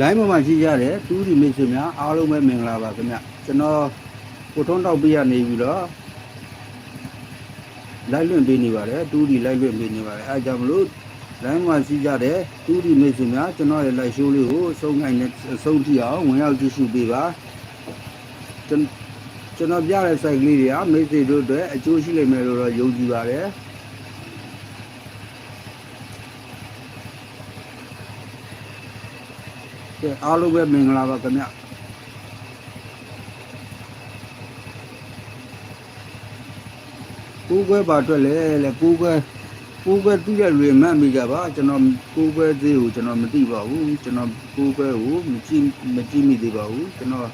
လိုင်းပေါ်မှာရှိကြတယ်တူးဒီမိတ်ဆွေများအားလုံးပဲမင်္ဂလာပါခင်ဗျကျွန်တော်ကိုထုံးတောက်ပြရနေပြီးတော့လိုက်လွင့်ပေးနေပါတယ်တူးဒီလိုက်လွင့်ပေးနေပါတယ်အဲဒါကြောင့်မလို့လိုင်းမှာရှိကြတယ်တူးဒီမိတ်ဆွေများကျွန်တော်ရဲ့ live show လေးကိုအဆုံးနိုင်နဲ့အဆုံးထိအောင်ဝင်ရောက်ကြည့်ရှုပေးပါကျွန်ကျွန်တော်ပြတဲ့ site ကလေးတွေကမိတ်ဆွေတို့အတွက်အကျိုးရှိလိမ့်မယ်လို့တော့ယုံကြည်ပါတယ် ကဲအားလုံးပဲမင်္ဂလာပါခင်ဗျကိုယ်ကွဲပါအတွက်လဲလေကိုယ်ကွဲကိုယ်ကွဲသိတဲ့လူတွေမှတ်မိကြပါကျွန်တော်ကိုယ်ကွဲသေးကိုကျွန်တော်မသိပါဘူးကျွန်တော်ကိုယ်ကွဲကိုမကြည့်မကြည့်မိသေးပါဘူးကျွန်တော်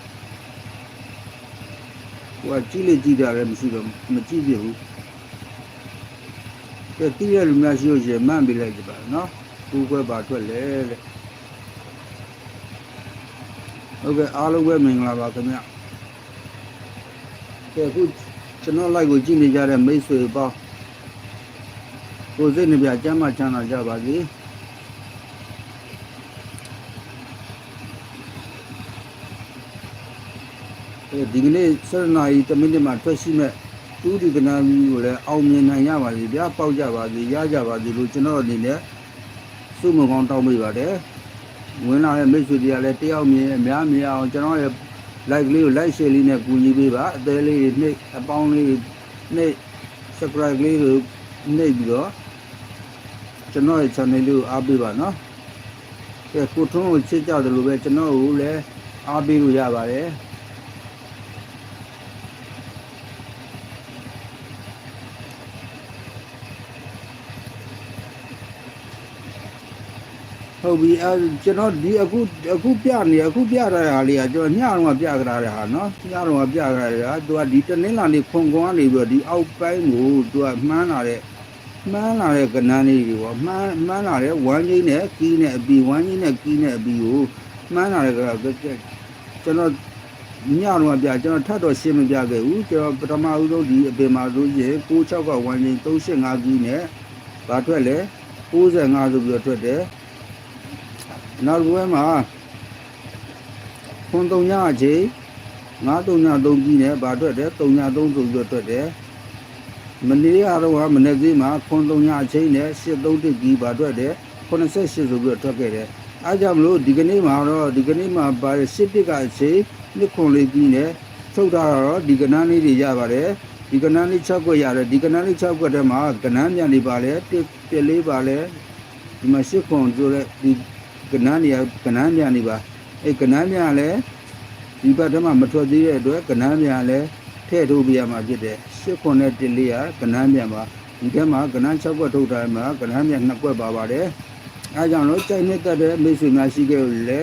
ဟိုကကြည့်လေကြည့်တာလည်းမရှိတော့မကြည့်ပြဘူးကဲသိတဲ့လူများရှိလို့ရှိရင်မှတ်မိလိုက်ကြပါနော်ကိုယ်ကွဲပါအတွက်လဲလေ ဟုတ်ကဲ့အားလုံးပဲမင်္ဂလာပါခင်ဗျကဲအခုကျွန်တော် live ကိုကြည့်နေကြတဲ့မိတ်ဆွေပေါင်းကိုယ်စိတ်နှပြကျမ်းမာချမ်းသာကြပါစေအဲဒီကနေ့7နာရီ10မိနစ်မှာထွက်ရှိမဲ့တူဒီကနာမီကိုလည်းအောင်မြင်နိုင်ရပါစေဗျာပေါက်ကြပါစေရကြပါစေလို့ကျွန်တော်အနေနဲ့စုမကောင်းတောင်းပေးပါတယ် ဝင်လာတဲ့မိတ်ဆွေတွေကလည်းတယောက်မြင်အများမြင်အောင်ကျွန်တော်ရဲ့ like လေးကို like share လေးနဲ့ကူညီပေးပါအသေးလေးတွေနှိပ်အပေါင်းလေးတွေနှိပ် subscribe လေးကိုနှိပ်ပြီးတော့ကျွန်တော်ရဲ့ channel လေးကိုအားပေးပါနော်ကဲကိုထုံးကိုချစ်ကြတယ်လို့ပဲကျွန်တော်ကိုလည်းအားပေးလို့ရပါတယ် ဟုတ်ပြီအဲကျွန်တော်ဒီအခုအခုပြနေအခုပြရတဲ့ဟာလေးကကျွန်တော်ညတော့ပြကြရတဲ့ဟာနော်ညတော့ပြကြရတဲ့ဟာသူကဒီတနင်္လာနေ့ခွန်ကွန်းကနေပြီးတော့ဒီအောက်ပိုင်းကိုသူကမှန်းလာတဲ့မှန်းလာတဲ့ကနန်းလေးတွေပေါ့မှန်းမှန်းလာတဲ့ဝမ်းကြီးနဲ့ကီးနဲ့အပီဝမ်းကြီးနဲ့ကီးနဲ့အပီကိုမှန်းလာတဲ့ကကျွန်တော်ညတော့ပြကျွန်တော်ထပ်တော့ရှင်းမပြခဲ့ဘူးကျွန်တော်ပထမဦးဆုံးဒီအပင်မှာဆိုရင်96ကဝမ်းကြီး385ကီးနဲ့ဘာထွက်လဲ95ဆိုပြီးတော့ထွက်တယ် နောက်ဘွဲမှာခွန်တုံညအချိန်ငါးတုံညသုံးကြီးနဲ့ဗာထွက်တယ်တုံညသုံးဆိုပြီးတော့ထွက်တယ်မနေ့ကတော့ကမနေ့ကမှာခွန်တုံညအချိန်နဲ့ရှစ်သုံးတစ်ကြီးဗာထွက်တယ်88ဆိုပြီးတော့ထွက်ခဲ့တယ်အားကြောင့်မလို့ဒီကနေ့မှာတော့ဒီကနေ့မှာဗာရှစ်တစ်ကအချိန်နှစ်ခွန်လေးကြီးနဲ့ထုတ်တာတော့ဒီကနန်းလေးတွေရပါတယ်ဒီကနန်းလေး6ခွက်ရတယ်ဒီကနန်းလေး6ခွက်ထဲမှာကနန်းမြန်နေပါလေတစ်ပြက်လေးပါလေဒီမှာရှစ်ခွန်ဆိုတဲ့ဒီ ကနန်းနေရကနန်းမြန်နေပါအဲ့ကနန်းမြန်လည်းဒီဘက်ထဲမှာမထွက်သေးတဲ့အတွက်ကနန်းမြန်လည်းထည့်ထုတ်ပြရမှာဖြစ်တယ်ရှစ်ခွန်နဲ့တစ်လေးရကနန်းမြန်ပါဒီထဲမှာကနန်း6ခွက်ထုတ်ထားမှာကနန်းမြန်2ခွက်ပါပါတယ်အဲကြောင့်လို့ကြိုက်နေတတ်တဲ့မိတ်ဆွေများရှိခဲ့လို့လည်း